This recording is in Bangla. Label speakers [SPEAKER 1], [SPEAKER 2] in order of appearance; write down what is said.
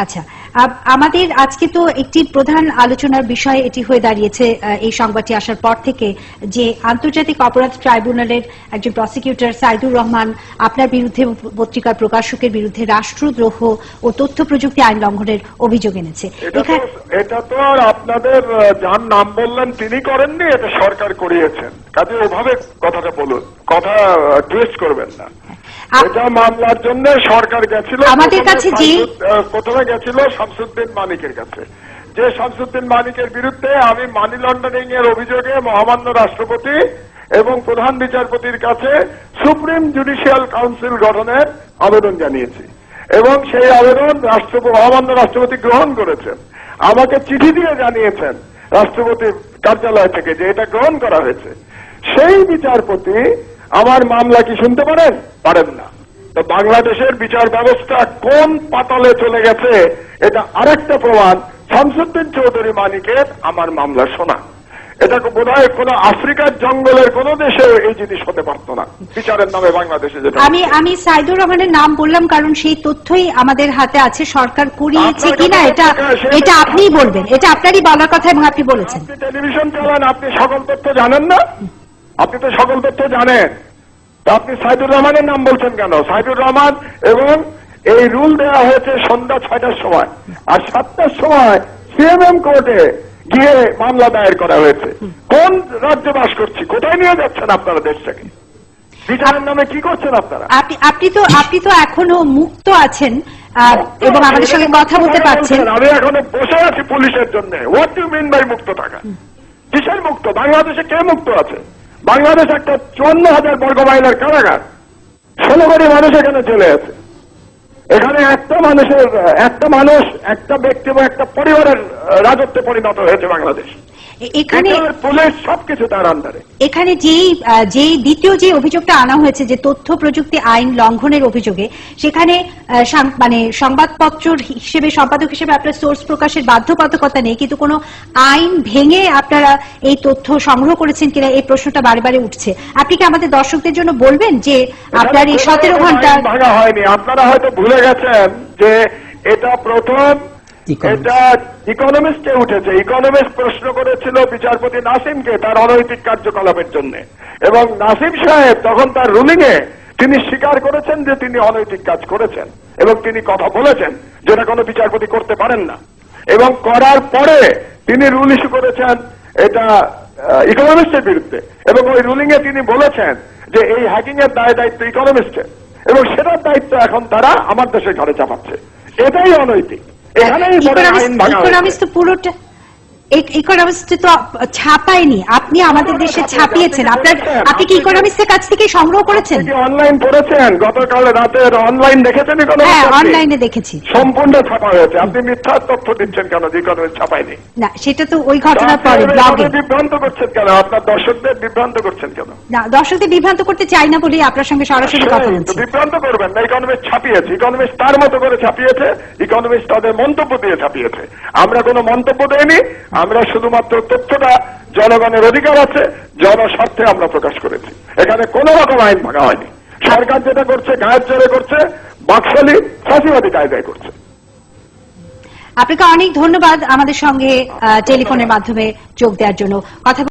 [SPEAKER 1] আচ্ছা আমাদের আজকে তো একটি প্রধান আলোচনার বিষয় এটি হয়ে দাঁড়িয়েছে এই সংবাদটি আসার পর থেকে যে আন্তর্জাতিক অপরাধ ট্রাইব্যুনালের একজন প্রসিকিউটর সাইদুর রহমান আপনার বিরুদ্ধে পত্রিকার প্রকাশকের বিরুদ্ধে রাষ্ট্রদ্রোহ ও তথ্য প্রযুক্তি আইন লঙ্ঘনের অভিযোগ এনেছে।
[SPEAKER 2] এটা তো আর আপনাদের যার নাম বললেন তিনি করেননি এটা সরকার করিয়েছেন। কাজে ওভাবে কথাটা বলুন কথা টুইস্ট করবেন না। এটা মামলার জন্য সরকার গেছিল
[SPEAKER 1] আমাদের কাছে যে-
[SPEAKER 2] প্রথমে গেছিল শামসুদ্দিন মানিকের কাছে। যে শামসুদ্দিন মানিকের বিরুদ্ধে আমি মানি লন্ডারিং এর অভিযোগে মহামান্য রাষ্ট্রপতি এবং প্রধান বিচারপতির কাছে সুপ্রিম জুডিশিয়াল কাউন্সিল গঠনের আবেদন জানিয়েছি। এবং সেই আবেদন রাষ্ট্রপতি মহামান্য রাষ্ট্রপতি গ্রহণ করেছেন। আমাকে চিঠি দিয়ে জানিয়েছেন রাষ্ট্রপতির কার্যালয় থেকে যে এটা গ্রহণ করা হয়েছে। সেই বিচারপতি আমার মামলা কি শুনতে পারেন? পারেন না। তো বাংলাদেশের বিচার ব্যবস্থা কোন পাতালে চলে গেছে এটা আরেকটা প্রমাণ। শামসুদ্দিন চৌধুরী মানিকের আমার মামলা শোনা। এটা বোধ হয় কোন আফ্রিকার জঙ্গলের কোন দেশে এই জিনিস হতে পারত না। বিচারের নামে বাংলাদেশে যেটা
[SPEAKER 1] আমি আমি সাইদুর রহমানের নাম বললাম কারণ সেই তথ্যই আমাদের হাতে আছে সরকার করিয়েছে কিনা এটা এটা আপনিই বলবেন এটা আপনারই বলার কথা এবং আপনি বলেছেন।
[SPEAKER 2] টেলিভিশন চালান আপনি সকল তথ্য জানেন না? আপনি তো সকল তথ্য জানেন। আপনি সাইদুর রহমানের নাম বলছেন কেন? সাইদুর রহমান এবং এই রুল দেওয়া হয়েছে সন্ধ্যা ছয়টার সময়। আর সাতটার সময় সিএমএম কোর্টে গিয়ে মামলা দায়ের করা হয়েছে। কোন রাজ্যে বাস করছি? কোথায় নিয়ে যাচ্ছেন আপনারা দেশটাকে বিচারের নামে কি করছেন আপনারা?
[SPEAKER 1] আপনি আপনি তো আপনি তো এখনও মুক্ত আছেন এবং আমাদের সঙ্গে কথা বলতে পারছেন।
[SPEAKER 2] আমি এখনও বসে আছি পুলিশের জন্য। হোয়াট ইউ মিন বাই মুক্ত থাকা? কিসের মুক্ত? বাংলাদেশে কে মুক্ত আছে? বাংলাদেশ একটা চুয়ান্ন হাজার বর্গ মাইলের কারাগার। ষোলো কোটি মানুষ এখানে চলে আছে এখানে একটা মানুষের, একটা মানুষ, একটা ব্যক্তি বা একটা পরিবারের রাজত্বে পরিণত হয়েছে বাংলাদেশ।
[SPEAKER 1] এখানে
[SPEAKER 2] পুলিশ সবকিছু তার আন্ডারে
[SPEAKER 1] এখানে যেই যেই দ্বিতীয় যে অভিযোগটা আনা হয়েছে যে তথ্য প্রযুক্তি আইন লঙ্ঘনের অভিযোগে সেখানে মানে সংবাদপত্র হিসেবে সম্পাদক হিসেবে আপনার সোর্স প্রকাশের বাধ্যবাধকতা নেই কিন্তু কোনো আইন ভেঙে আপনারা এই তথ্য সংগ্রহ করেছেন কিনা এই প্রশ্নটা বারে বারে উঠছে আপনি কি আমাদের দর্শকদের জন্য বলবেন যে আপনার এই সতেরো
[SPEAKER 2] ঘণ্টা ভাঙা হয়নি আপনারা হয়তো ভুলে গেছেন যে এটা প্রথম. এটা ইকোনমিস্টে উঠেছে। ইকোনমিস্ট প্রশ্ন করেছিল বিচারপতি নাসিমকে তার অনৈতিক কার্যকলাপের জন্য। এবং নাসিম সাহেব তখন তার রুলিং এ তিনি স্বীকার করেছেন যে তিনি অনৈতিক কাজ করেছেন এবং তিনি কথা বলেছেন যেটা কোনো বিচারপতি করতে পারেন না। এবং করার পরে তিনি রুল ইস্যু করেছেন এটা ইকোনমিস্টের বিরুদ্ধে। এবং ওই রুলিং এ তিনি বলেছেন যে এই হ্যাকিং এর দায় দায়িত্ব ইকোনমিস্টের এবং সেটার দায়িত্ব এখন তারা আমার দেশের ঘরে চাপাচ্ছে। এটাই অনৈতিক। এখানেই আমি আইন ভাঙা হয়েছে।
[SPEAKER 1] ইকোনমিক্স তো পুরোটা ইকোনমিক্স তো ছাপায়নি আপনি আমাদের দেশে ছাপিয়েছেন। আপনার আপনি কি ইকোনমিক্সের কাছ থেকে সংগ্রহ করেছেন?
[SPEAKER 2] অনলাইন পড়েছেন? গতকাল রাতের অনলাইন দেখেছেন
[SPEAKER 1] হ্যাঁ অনলাইনে দেখেছি।
[SPEAKER 2] সম্পূর্ণ ছাপা হয়েছে। আপনি মিথ্যা তথ্য দিচ্ছেন কেন? যে ইকোনমিক্স ছাপায়নি
[SPEAKER 1] না সেটা তো ওই ঘটনার পরে ব্লগে
[SPEAKER 2] বিভ্রান্ত করছেন কেন? আপনার দর্শকদের বিভ্রান্ত করছেন কেন?
[SPEAKER 1] না দর্শকদের বিভ্রান্ত করতে চাই না বলেই আপনার সঙ্গে সরাসরি কথা বলছি।
[SPEAKER 2] বিভ্রান্ত করবেন না ইকোনমিক্স ছাপিয়েছে। ইকোনমিক্স তার মতো করে ছাপিয়েছে ইকোনমিক্স তাদের মন্তব্য দিয়ে ছাপিয়েছে। আমরা কোনো মন্তব্য দেইনি আমরা শুধুমাত্র তথ্যটা জনগণের অধিকার আছে, জনস্বার্থে আমরা প্রকাশ করেছি। এখানে কোন রকম আইন ভাঙা হয়নি। সরকার যেটা করছে, গায়ের জোরে করছে, বাকশালী ফাঁসিবাদী কায়দায় করছে।
[SPEAKER 1] আপনাকে অনেক ধন্যবাদ আমাদের সঙ্গে টেলিফোনের মাধ্যমে যোগ দেওয়ার জন্য। কথা